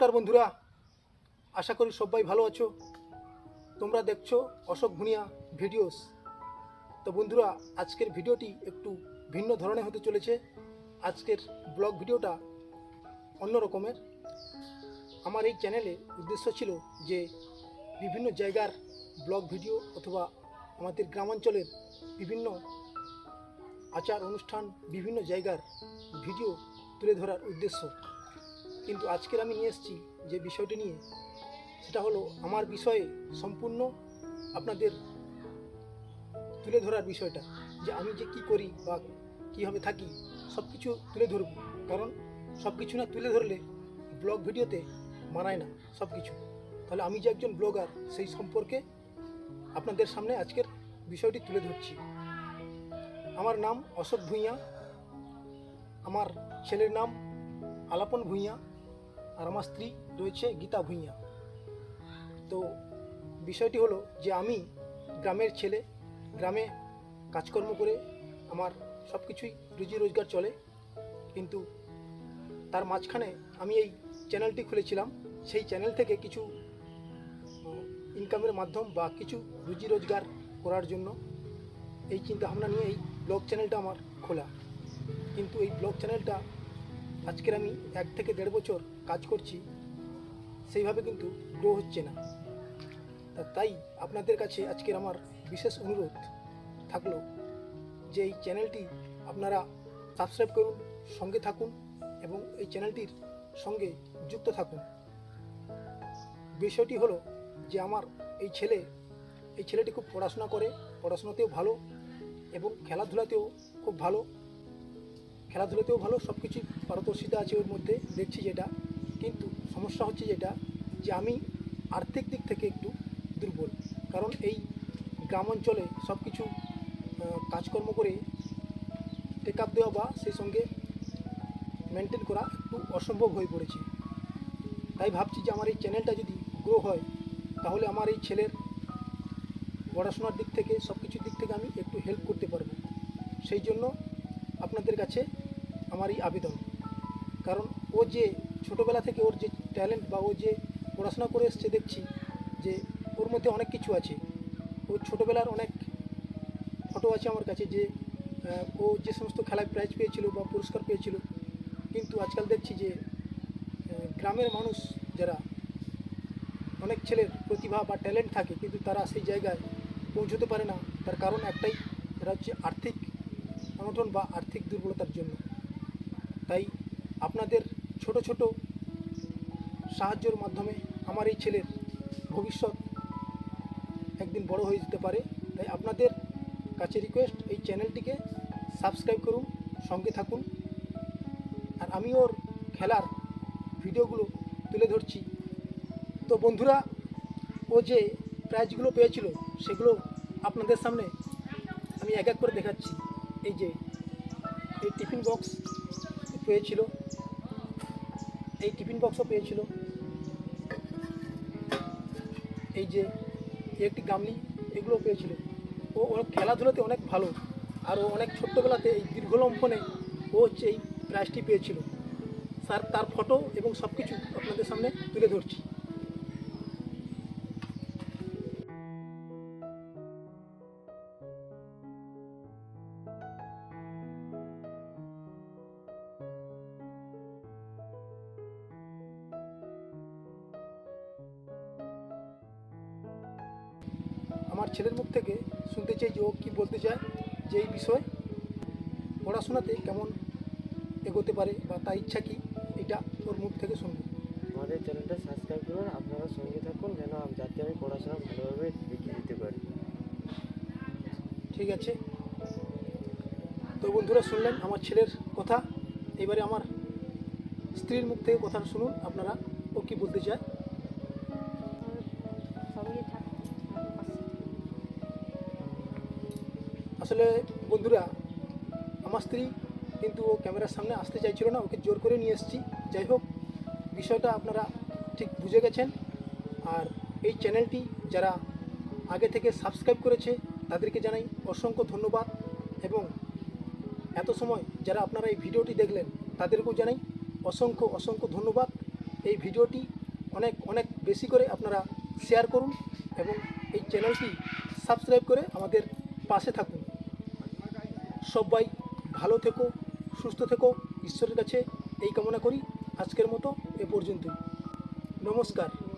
নমস্কার বন্ধুরা। আশা করি সবাই ভালো আছো। তোমরা দেখছ অশোক ভুনিয়া ভিডিওস। তো বন্ধুরা, আজকের ভিডিওটি একটু ভিন্ন ধরনের হতে চলেছে। আজকের ব্লগ ভিডিওটা অন্য রকমের। আমার এই চ্যানেলে উদ্দেশ্য ছিল যে বিভিন্ন জায়গার ব্লগ ভিডিও অথবা আমাদের গ্রামাঞ্চলের বিভিন্ন আচার অনুষ্ঠান, বিভিন্ন জায়গার ভিডিও তুলে ধরার উদ্দেশ্য। কিন্তু আজকের আমি নিয়ে এসেছি যে বিষয়টি নিয়ে, সেটা হলো আমার বিষয়ে সম্পূর্ণ আপনাদের তুলে ধরার বিষয়টা, যে আমি যে কি করি বা কীভাবে থাকি সব কিছু তুলে ধরব। কারণ সব কিছু না তুলে ধরলে ব্লগ ভিডিওতে মানায় না সব কিছু তাহলে আমি যে একজন ব্লগার, সেই সম্পর্কে আপনাদের সামনে আজকের বিষয়টি তুলে ধরছি। আমার নাম অশোক ভূঁইয়া, আমার ছেলের নাম আলাপন ভূঁইয়া আর আমার স্ত্রী রয়েছে গীতা ভূঁইয়া। তো বিষয়টি হলো যে আমি গ্রামের ছেলে, গ্রামে কাজকর্ম করে আমার সব কিছুই রুজি রোজগার চলে। কিন্তু তার মাঝখানে আমি এই চ্যানেলটি খুলেছিলাম। সেই চ্যানেল থেকে কিছু ইনকামের মাধ্যম বা কিছু রুজি রোজগার করার জন্য এই চিন্তা ভাবনা নিয়ে এই ব্লগ চ্যানেলটা আমার খোলা। কিন্তু এই ব্লগ চ্যানেলটা আজকের আমি এক থেকে দেড় বছর কাজ করছি, সেইভাবে কিন্তু গ্রো হচ্ছে না। তাই আপনাদের কাছে আজকের আমার বিশেষ অনুরোধ থাকল যে এই চ্যানেলটি আপনারা সাবস্ক্রাইব করুন, সঙ্গে থাকুন এবং এই চ্যানেলটির সঙ্গে যুক্ত থাকুন। বিষয়টি হলো যে আমার এই ছেলে, এই ছেলেটি খুব পড়াশোনা করে, পড়াশোনাতেও ভালো এবং খেলাধুলাতেও খুব ভালো। খেলাধুলাতেও ভালো সব কিছুই পারদর্শিতা আছে ওর মধ্যে, দেখছি যেটা। সমস্যা হচ্ছে যেটা, যে আমি আর্থিক দিক থেকে একটু দুর্বল। কারণ এই গ্রাম অঞ্চলে সব কিছু কাজকর্ম করে টেক আপ দেওয়া বা সেই সঙ্গে মেনটেন করা একটু অসম্ভব হয়ে পড়েছে। তাই ভাবছি যে আমার এই চ্যানেলটা যদি গ্রো হয়, তাহলে আমার এই ছেলের পড়াশোনার দিক থেকে সব কিছুর দিক থেকে আমি একটু হেল্প করতে পারব। সেই জন্য আপনাদের কাছে আমার এই আবেদন। কারণ ও যে ছোটোবেলা থেকে ওর যে ট্যালেন্ট বা ও যে পড়াশোনা করে এসছে দেখছি যে ওর মধ্যে অনেক কিছু আছে। ও ছোটোবেলার অনেক ফটো আছে আমার কাছে যে ও যে সমস্ত খেলায় প্রাইজ পেয়েছিল বা পুরস্কার পেয়েছিল, কিন্তু আজকাল দেখছি যে গ্রামের মানুষ যারা অনেক ছেলের প্রতিভা বা ট্যালেন্ট থাকে, কিন্তু তারা সেই জায়গায় পৌঁছতে পারে না। তার কারণ একটাই সেটা হচ্ছে আর্থিক অনটন বা আর্থিক দুর্বলতার জন্য। তাই আপনাদের ছোট ছোট সাহায্যের মাধ্যমে আমার এই ছেলের ভবিষ্যৎ একদিন বড় হয়ে যেতে পারে। তাই আপনাদের কাছে রিকোয়েস্ট এই চ্যানেলটিকে সাবস্ক্রাইব করুন, সঙ্গে থাকুন। আর আমি ওর খেলার ভিডিওগুলো তুলে ধরছি। তো বন্ধুরা, ও যে প্রাইজগুলো পেয়েছিল, সেগুলো আপনাদের সামনে আমি এক এক করে দেখাচ্ছি। এই যে, এই টিফিন বক্স পেয়েছিল। এই টিফিন বক্সও পেয়েছিল। এই যে একটি গামলি, এগুলো পেয়েছিল। ও, ওর খেলাধুলাতে অনেক ভালো। আর ও অনেক ছোট্টবেলাতে এই দীর্ঘ লম্ফনে ও হচ্ছে এই প্রাইজটি পেয়েছিল। স্যার, তার ফটো এবং সব কিছু আপনাদের সামনে তুলে ধরছি। আমার ছেলের মুখ থেকে শুনতে চাই যে ও কী বলতে চায় যে এই বিষয়। পড়াশোনাতে কেমন এগোতে পারে বা তার ইচ্ছা কী এটা ওর মুখ থেকে শুনব। আমাদের চ্যানেলটা সাবস্ক্রাইব করুন আপনারা সঙ্গে থাকুন যেন আম- যাতে আমি পড়াশোনা ভালোভাবে দেখিয়ে দিতে পারি। ঠিক আছে। তো বন্ধুরা শুনলেন আমার ছেলের কথা। এবারে আমার স্ত্রীর মুখ থেকে কথা শুনুন আপনারা ও কী বলতে চায়। আসলে বন্ধুরা, আমার স্ত্রী কিন্তু ও ক্যামেরার সামনে আসতে চাইছিল না, ওকে জোর করে নিয়ে এসেছি। যাই হোক, বিষয়টা আপনারা ঠিক বুঝে গেছেন। আর এই চ্যানেলটি যারা আগে থেকে সাবস্ক্রাইব করেছে, তাদেরকে জানাই অসংখ্য ধন্যবাদ। এবং এত সময় যারা আপনারা এই ভিডিওটি দেখলেন, তাদেরকেও জানাই অসংখ্য অসংখ্য ধন্যবাদ। এই ভিডিওটি অনেক অনেক বেশি করে আপনারা শেয়ার করুন এবং এই চ্যানেলটি সাবস্ক্রাইব করে আমাদের পাশে থাকুন। সবাই ভালো থেকো, সুস্থ থেকো। ঈশ্বরের কাছে এই কামনা করি। আজকের মতো এ পর্যন্ত নমস্কার।